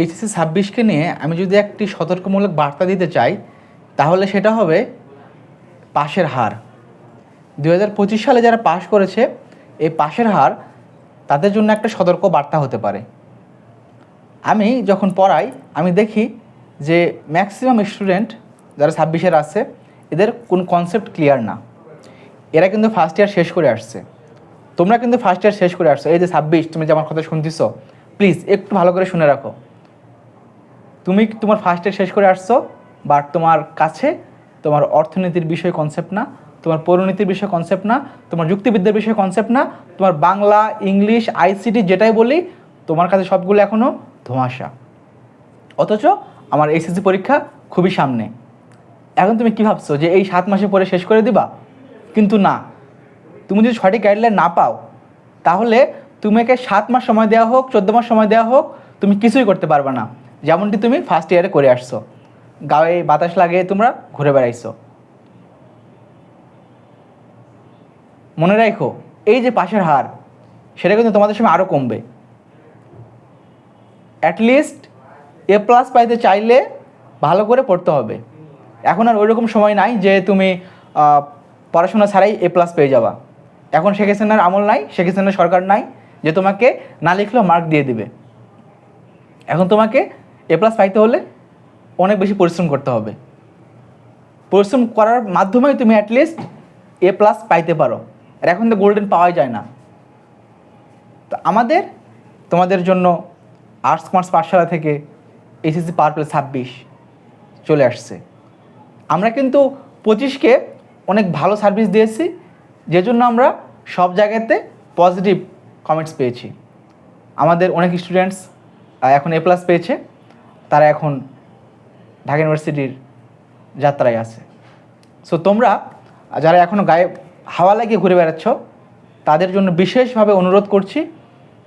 HSC ছাব্বিশকে নিয়ে আমি যদি একটি সতর্কমূলক বার্তা দিতে চাই, তাহলে সেটা হবে পাশের হার। দু হাজার পঁচিশ সালে যারা পাশ করেছে, এই পাশের হার তাদের জন্য একটা সতর্ক বার্তা হতে পারে। আমি যখন পড়াই, আমি দেখি যে ম্যাক্সিমাম স্টুডেন্ট যারা ছাব্বিশের আছে, এদের কোন কনসেপ্ট ক্লিয়ার না। এরা কিন্তু ফার্স্ট ইয়ার শেষ করে আসছে। তোমরা কিন্তু ফার্স্ট ইয়ার শেষ করে আসছো। এই যে ছাব্বিশ, তুমি যে আমার কথা শুনতেছো প্লিজ একটু ভালো করে শুনে রাখো। তুমি তোমার ফার্স্ট ইয়ার শেষ করে আসছো বাট তোমার কাছে তোমার অর্থনীতির বিষয় কনসেপ্ট না, তোমার পৌরনীতির বিষয় কনসেপ্ট না, তোমার যুক্তিবিদ্যার বিষয় কনসেপ্ট না, তোমার বাংলা, ইংলিশ আইসিটি যেটাই বলি, তোমার কাছে সবগুলো এখনও ধোঁয়াশা। অথচ আমার এসএসসি পরীক্ষা খুবই সামনে। এখন তুমি কি ভাবছ যে এই সাত মাসে পরে শেষ করে দিবা? কিন্তু না। তুমি যদি সঠিক গাইডলাইন না পাও, তাহলে তোমাকে সাত মাস সময় দেওয়া হোক, চোদ্দ মাস সময় দেওয়া হোক, তুমি কিছুই করতে পারবে না। যেমনটি তুমি ফার্স্ট ইয়ারে করে আসছো। গায়ে বাতাস লাগিয়ে তোমরা ঘুরে বেড়াইছো। মনে রাখো এই যে পাশের হার, সেটা কিন্তু তোমাদের সময় আরও কমবে। অ্যাটলিস্ট এ প্লাস পাইতে চাইলে ভালো করে পড়তে হবে। এখন আর ওইরকম সময় নাই যে তুমি পড়াশোনা ছাড়াই এ প্লাস পেয়ে যাবা। এখন শেখ হাসিনার আমল নাই, শেখ হাসিনার সরকার নাই যে তোমাকে না লিখলেও মার্ক দিয়ে দিবে। এখন তোমাকে এ প্লাস পাইতে হলে অনেক বেশি পরিশ্রম করতে হবে। পরিশ্রম করার মাধ্যমেই তুমি অ্যাটলিস্ট এ প্লাস পাইতে পারো। আর এখন তো গোল্ডেন পাওয়াই যায় না। তো আমাদের, তোমাদের জন্য আর্টস কমার্স পাঠশালা থেকে এসএসসি পাওয়ার প্লাস ছাব্বিশ চলে আসছে। আমরা কিন্তু পঁচিশকে অনেক ভালো সার্ভিস দিয়েছি যে জন্য আমরা সব জায়গাতে পজিটিভ কমেন্টস পেয়েছি। আমাদের অনেক স্টুডেন্টস এখন এ প্লাস পেয়েছে। তারা এখন ঢাকা ইউনিভার্সিটির যাত্রায় আছে। সো তোমরা যারা এখনও গায়ে হাওয়া লাগিয়ে ঘুরে বেড়াচ্ছ, তাদের জন্য বিশেষভাবে অনুরোধ করছি,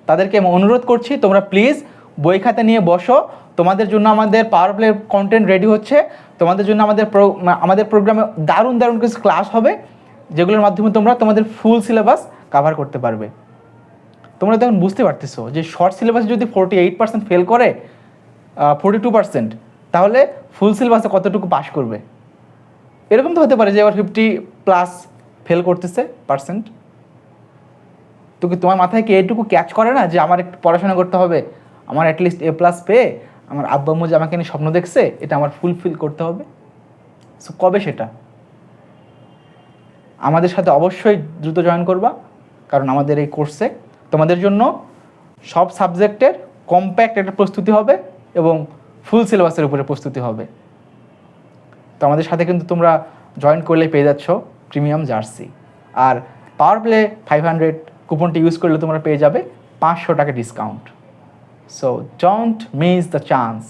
তাদেরকে আমি অনুরোধ করছি, তোমরা প্লিজ বই খাতা নিয়ে বসো। তোমাদের জন্য আমাদের পাওয়ার প্লে কন্টেন্ট রেডি হচ্ছে। তোমাদের জন্য আমাদের আমাদের প্রোগ্রামে দারুণ দারুণ কিছু ক্লাস হবে, যেগুলোর মাধ্যমে তোমরা তোমাদের ফুল সিলেবাস কাভার করতে পারবে। তোমরা তখন বুঝতে পারতেছো যে শর্ট সিলেবাস যদি ফোরটি এইট পার্সেন্ট ফেল করে ফোরটি টু পার্সেন্ট তাহলে ফুল সিলেবাসে কতটুকু পাস করবে? এরকম তো হতে পারে যে এবার ফিফটি প্লাস ফেল করতেছে পার্সেন্ট তো কি তোমার মাথায় কি এইটুকু ক্যাচ করে না যে আমার একটু পড়াশোনা করতে হবে? আমার অ্যাটলিস্ট এ প্লাস পেয়ে আমার আব্বা যে আমাকে নিয়ে স্বপ্ন দেখছে, এটা আমার ফুলফিল করতে হবে। সো কবে সেটা? আমাদের সাথে অবশ্যই দ্রুত জয়েন করবা, কারণ আমাদের এই কোর্সে তোমাদের জন্য সব সাবজেক্টের কম্প্যাক্ট একটা প্রস্তুতি হবে। এবং ফুল সিলেবাসের উপরে প্রস্তুতি হবে। তো আমাদের সাথে কিন্তু তোমরা জয়েন করলে পেয়ে যাচ্ছ প্রিমিয়াম জার্সি আর পাওয়ার প্লে ফাইভ হান্ড্রেড কুপনটি ইউজ করলে তোমরা পেয়ে যাবে পাঁচশো টাকা discount so don't miss the chance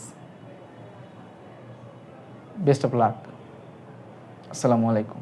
best of luck আসসালামু আলাইকুম।